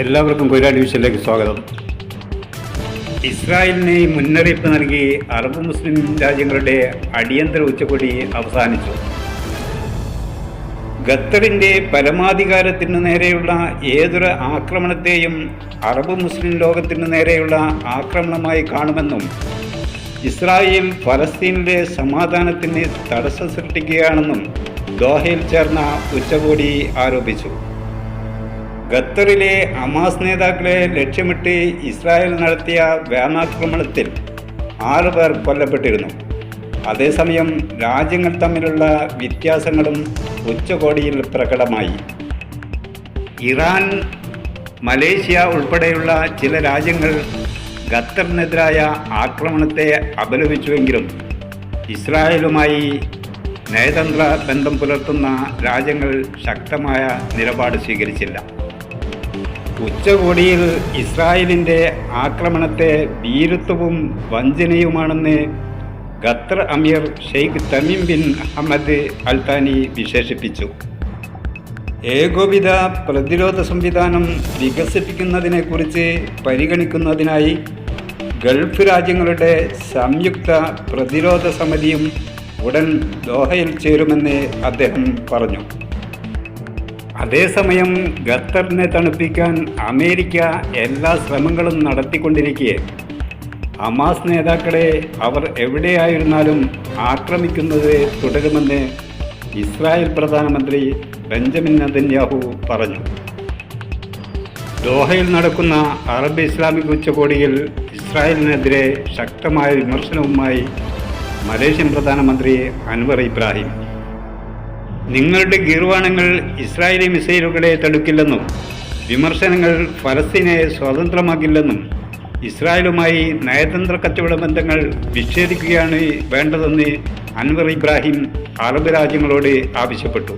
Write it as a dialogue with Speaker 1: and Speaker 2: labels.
Speaker 1: എല്ലാവർക്കും കൊയിലാണ്ടി വിഷനിലേക്ക് സ്വാഗതം. ഇസ്രായേലിന് മുന്നറിയിപ്പ് നൽകി അറബ് മുസ്ലിം രാജ്യങ്ങളുടെ അടിയന്തര ഉച്ചകോടി അവസാനിച്ചു. ഖത്തറിന്റെ പരമാധികാരത്തിനു നേരെയുള്ള ഏതൊരു ആക്രമണത്തെയും അറബ് മുസ്ലിം ലോകത്തിന് നേരെയുള്ള ആക്രമണമായി കാണുമെന്നും ഇസ്രായേൽ ഫലസ്തീനിലെ സമാധാനത്തിന് തടസ്സം സൃഷ്ടിക്കുകയാണെന്നും ദോഹയിൽ ചേർന്ന ഉച്ചകോടി ആരോപിച്ചു. ഖത്തറിലെ ഹമാസ് നേതാക്കളെ ലക്ഷ്യമിട്ട് ഇസ്രായേൽ നടത്തിയ വ്യോമാക്രമണത്തിൽ ആറുപേർ കൊല്ലപ്പെട്ടിരുന്നു. അതേസമയം രാജ്യങ്ങൾ തമ്മിലുള്ള വ്യത്യാസങ്ങളും ഉച്ചകോടിയിൽ പ്രകടമായി. ഇറാൻ മലേഷ്യ ഉൾപ്പെടെയുള്ള ചില രാജ്യങ്ങൾ ഖത്തറിനെതിരായ ആക്രമണത്തെ അപലപിച്ചുവെങ്കിലും ഇസ്രായേലുമായി നയതന്ത്ര ബന്ധം പുലർത്തുന്ന രാജ്യങ്ങൾ ശക്തമായ നിലപാട് സ്വീകരിച്ചില്ല. ഉച്ചകോടിയിൽ ഇസ്രായേലിന്റെ ആക്രമണത്തെ ഭീരുത്വവും വഞ്ചനയുമാണെന്ന് ഖത്തർ അമീർ Sheikh Tamim bin Ahmed Al Thani വിശേഷിപ്പിച്ചു. ഏകോപിത പ്രതിരോധ സംവിധാനം വികസിപ്പിക്കുന്നതിനെക്കുറിച്ച് പരിഗണിക്കുന്നതിനായി ഗൾഫ് രാജ്യങ്ങളുടെ സംയുക്ത പ്രതിരോധ സമിതിയും ഉടൻ ദോഹയിൽ ചേരുമെന്ന് അദ്ദേഹം പറഞ്ഞു. അതേസമയം ഖത്തറിനെ തണുപ്പിക്കാൻ അമേരിക്ക എല്ലാ ശ്രമങ്ങളും നടത്തിക്കൊണ്ടിരിക്കെ. ഹമാസ് നേതാക്കളെ അവർ എവിടെയായിരുന്നാലും ആക്രമിക്കുന്നത് തുടരുമെന്ന് ഇസ്രായേൽ പ്രധാനമന്ത്രി ബെഞ്ചമിൻ നെതന്യാഹു പറഞ്ഞു. ദോഹയിൽ നടക്കുന്ന അറബ് ഇസ്ലാമിക് ഉച്ചകോടിയിൽ ഇസ്രായേലിനെതിരെ ശക്തമായ വിമർശനവുമായി മലേഷ്യൻ പ്രധാനമന്ത്രി അൻവർ ഇബ്രാഹിം. നിങ്ങളുടെ ഗീർവാണങ്ങൾ ഇസ്രായേലി മിസൈലുകളെ തടുക്കില്ലെന്നും വിമർശനങ്ങൾ ഫലസ്തീനെ സ്വതന്ത്രമാക്കില്ലെന്നും ഇസ്രായേലുമായി നയതന്ത്ര കച്ചവട ബന്ധങ്ങൾ വിച്ഛേദിക്കുകയാണ് വേണ്ടതെന്ന് അൻവർ ഇബ്രാഹിം അറബ് രാജ്യങ്ങളോട് ആവശ്യപ്പെട്ടു.